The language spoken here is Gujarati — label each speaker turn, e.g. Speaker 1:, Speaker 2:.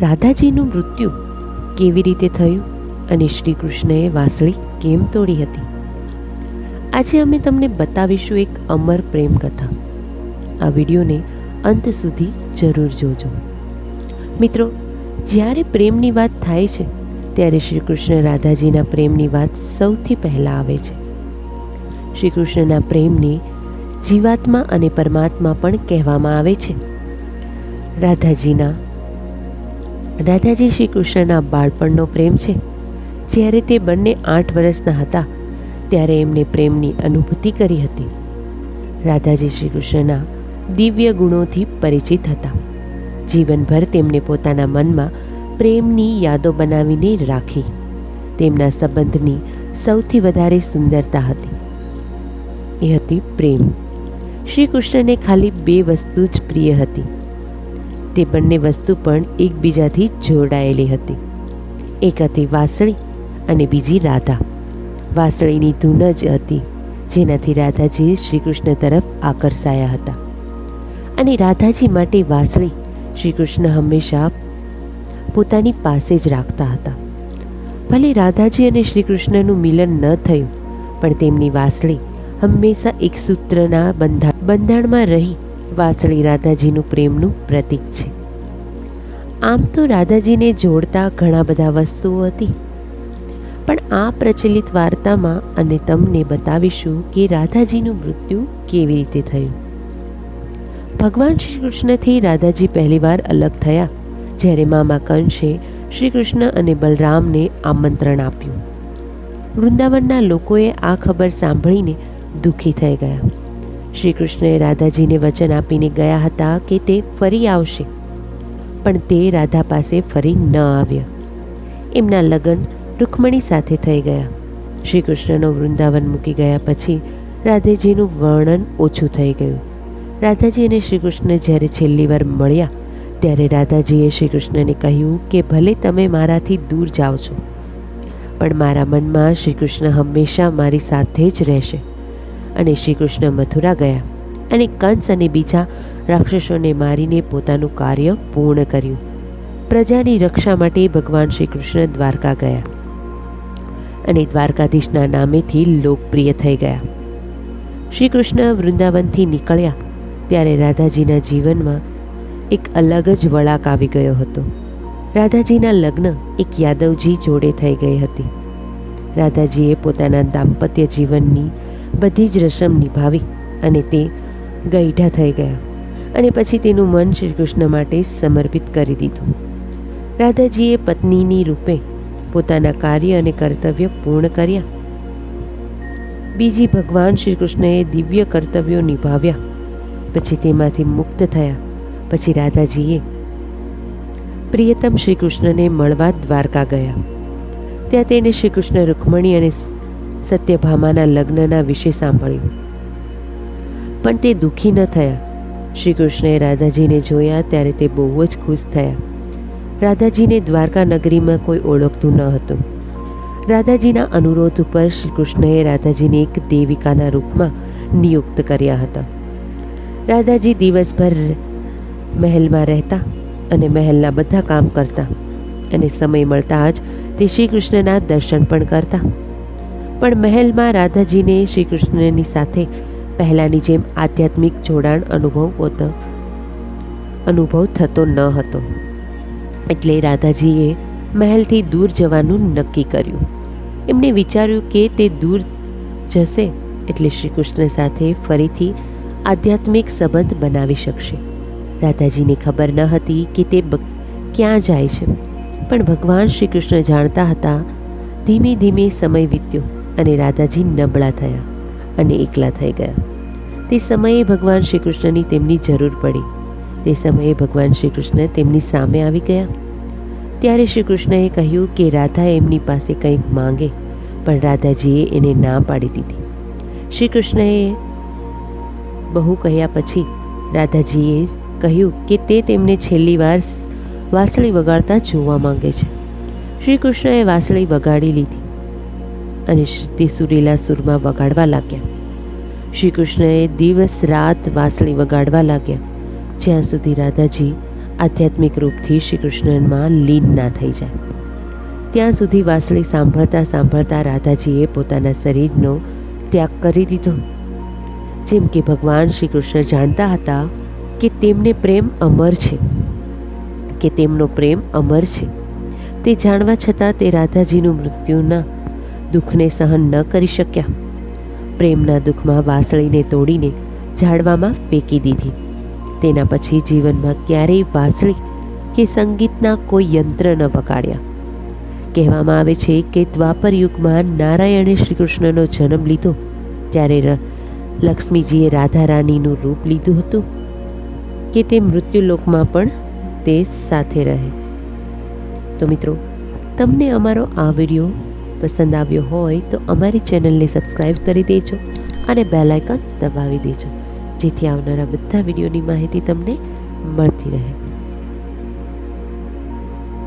Speaker 1: રાધાજીનું મૃત્યુ કેવી રીતે થયું અને શ્રી કૃષ્ણએ વાંસળી કેમ તોડી હતી? આજે અમે તમને બતાવીશું એક અમર પ્રેમ કથા. આ વિડીયોને અંત સુધી જરૂર જોજો. મિત્રો, જ્યારે પ્રેમની વાત થાય છે, ત્યારે શ્રી કૃષ્ણ રાધાજીના પ્રેમની વાત સૌથી પહેલાં આવે છે. શ્રી કૃષ્ણના પ્રેમને જીવાત્મા અને પરમાત્મા પણ કહેવામાં આવે છે. રાધાજીના રાધાજી શ્રી કૃષ્ણના બાળપણનો પ્રેમ છે. જ્યારે તે બંને આઠ વર્ષના હતા, ત્યારે એમને પ્રેમની અનુભૂતિ કરી હતી. રાધાજી શ્રી કૃષ્ણના દિવ્ય ગુણોથી પરિચિત હતા. જીવનભર તેમને પોતાના મનમાં પ્રેમની યાદો બનાવીને રાખી. તેમના સંબંધની સૌથી વધારે સુંદરતા હતી. એ હતી પ્રેમ. શ્રી કૃષ્ણને ખાલી બે વસ્તુ જ પ્રિય હતી. તે બંને વસ્તુ પણ એકબીજાથી જોડાયેલી હતી. એક હતી વાંસળી અને બીજી રાધા. વાંસળીની ધૂન જ હતી, જેનાથી રાધાજી શ્રી કૃષ્ણ તરફ આકર્ષાયા હતા. અને રાધાજી માટે વાંસળી શ્રી કૃષ્ણ હંમેશા પોતાની પાસે જ રાખતા હતા. ભલે રાધાજી અને શ્રી કૃષ્ણનું મિલન ન થયું, પણ તેમની વાંસળી હંમેશા એક સૂત્રના બંધાણ બંધાણમાં રહી વાંસળી રાધાજીનું પ્રેમનું પ્રતીક છે. આમ તો રાધાજીને જોડતા ઘણા બધા વસ્તુઓ હતી. પણ આ પ્રચલિત વાર્તામાં અને તમને બતાવીશું કે રાધાજીનું મૃત્યુ કેવી રીતે થયું. ભગવાન શ્રી કૃષ્ણથી રાધાજી પહેલીવાર અલગ થયા, જ્યારે મામા કંશે શ્રી કૃષ્ણ અને બલરામને આમંત્રણ આપ્યું. વૃંદાવનના લોકોએ આ ખબર સાંભળીને દુઃખી થઈ ગયા. શ્રી કૃષ્ણએ રાધાજીને વચન આપીને ગયા હતા કે તે ફરી આવશે. પણ તે રાધા પાસે ફરી ન આવ્યા. એમના લગ્ન રૂકમણી સાથે થઈ ગયા. શ્રી કૃષ્ણનો વૃંદાવન મૂકી ગયા પછી રાધેજીનું વર્ણન ઓછું થઈ ગયું. રાધાજી અને શ્રી કૃષ્ણ જ્યારે છેલ્લી વાર મળ્યા, ત્યારે રાધાજીએ શ્રી કૃષ્ણને કહ્યું કે ભલે તમે મારાથી દૂર જાઓ છો, પણ મારા મનમાં શ્રી કૃષ્ણ હંમેશા મારી સાથે જ રહેશે. અને શ્રી કૃષ્ણ મથુરા ગયા અને કંસ અને બીજા રાક્ષસોને મારીને પોતાનું કાર્ય પૂર્ણ કર્યું. પ્રજાની રક્ષા માટે ભગવાન શ્રી કૃષ્ણ દ્વારકા ગયા અને દ્વારકાધીશના નામેથી લોકપ્રિય થઈ ગયા. શ્રી કૃષ્ણ વૃંદાવનથી નીકળ્યા ત્યારે રાધાજીના જીવનમાં એક અલગ જ વળાક આવી ગયો હતો. રાધાજીના લગ્ન એક યાદવજી જોડે થઈ ગઈ હતી. રાધાજીએ પોતાના દાંપત્ય જીવનની બધી જ રસમ નિભાવી અને તે ગઈઢા થઈ ગયા અને પછી તેનું મન શ્રી કૃષ્ણ માટે સમર્પિત કરી દીધું. રાધાજીએ પત્નીની રૂપે પોતાના કાર્ય અને કર્તવ્ય પૂર્ણ કર્યા. બીજી ભગવાન શ્રી કૃષ્ણએ દિવ્ય કર્તવ્યો નિભાવ્યા. પછી તેમાંથી મુક્ત થયા. પછી રાધાજીએ પ્રિયતમ શ્રી કૃષ્ણને મળવા દ્વારકા ગયા. ત્યાં તેને શ્રી કૃષ્ણ રૂકમણી અને સત્યભામાના લગ્નના વિશે સાંભળ્યું. પણ તે દુઃખી ન થયા. શ્રી કૃષ્ણએ રાધાજીને જોયા ત્યારે તે બહુ જ ખુશ થયા. રાધાજીને દ્વારકા નગરીમાં કોઈ ઓળખતું ન હતું. રાધાજીના અનુરોધ ઉપર શ્રી કૃષ્ણએ રાધાજીને એક દેવિકાના રૂપમાં નિયુક્ત કર્યા હતા. રાધાજી દિવસભર મહેલમાં રહેતા અને મહેલના બધા કામ કરતા અને સમય મળતા જ તે શ્રી કૃષ્ણના દર્શન પણ કરતા. પણ મહેલમાં રાધાજીને શ્રી કૃષ્ણની સાથે પહેલાંની જેમ આધ્યાત્મિક જોડાણ અનુભવ પોત અનુભવ થતો ન હતો. એટલે રાધાજીએ મહેલથી દૂર જવાનું નક્કી કર્યું. એમણે વિચાર્યું કે તે દૂર જશે એટલે શ્રી કૃષ્ણ સાથે ફરીથી આધ્યાત્મિક સંબંધ બનાવી શકશે. રાધાજીને ખબર ન હતી કે તે ક્યાં જાય છે. પણ ભગવાન શ્રી કૃષ્ણ જાણતા હતા, ધીમે ધીમે સમય વીત્યો. અને રાધાજી નબળા થયા અને એકલા થઈ ગયા. તે સમયે ભગવાન શ્રી કૃષ્ણની તેમની જરૂર પડી. તે સમયે ભગવાન શ્રી કૃષ્ણ તેમની સામે આવી ગયા. ત્યારે શ્રી કૃષ્ણએ કહ્યું કે રાધા એમની પાસે કંઈક માંગે, પણ રાધાજીએ એને ના પાડી દીધી. શ્રી કૃષ્ણએ બહુ કહ્યા પછી રાધાજીએ કહ્યું કે તે તેમને છેલ્લી વાર વાંસળી વગાડતા જોવા માંગે છે. શ્રી કૃષ્ણએ વાંસળી વગાડી લીધી. અને તે સુરીલા સુરમાં વગાડવા લાગ્યા. શ્રી કૃષ્ણએ દિવસ રાત વાંસળી વગાડવા લાગ્યા. જ્યાં સુધી રાધાજી આધ્યાત્મિક રૂપથી શ્રી કૃષ્ણમાં લીન ના થઈ જાય. ત્યાં સુધી વાંસળી સાંભળતા સાંભળતા રાધાજીએ પોતાના શરીરનો ત્યાગ કરી દીધો. જેમ કે ભગવાન શ્રી કૃષ્ણ જાણતા હતા કે તેમને પ્રેમ અમર છે. કે તેમનો પ્રેમ અમર છે. તે જાણવા છતાં તે રાધાજીનું મૃત્યુના દુઃખને સહન ન કરી શક્યા. પ્રેમના દુઃખમાં વાસળીને તોડીને ઝાડવામાં ફેંકી દીધી. તેના પછી જીવનમાં ક્યારેય વાસળી કે સંગીતના કોઈ યંત્ર ન વગાડ્યા. કહેવામાં આવે છે કે દ્વાપર યુગમાં નારાયણે શ્રી કૃષ્ણનો જન્મ લીધો, ત્યારે લક્ષ્મીજીએ રાધા રાણીનું રૂપ લીધું હતું કે તે મૃત્યુલોકમાં પણ તે સાથે રહે. તો મિત્રો, તમને અમારો આ વીડિયો પસંદ આવ્યો હોય તો અમારી ચેનલને સબસ્ક્રાઈબ કરી દેજો અને બેલ આઇકન દબાવી દેજો. જેથી આવનારા બધા વિડીયોની માહિતી તમને મળતી રહે.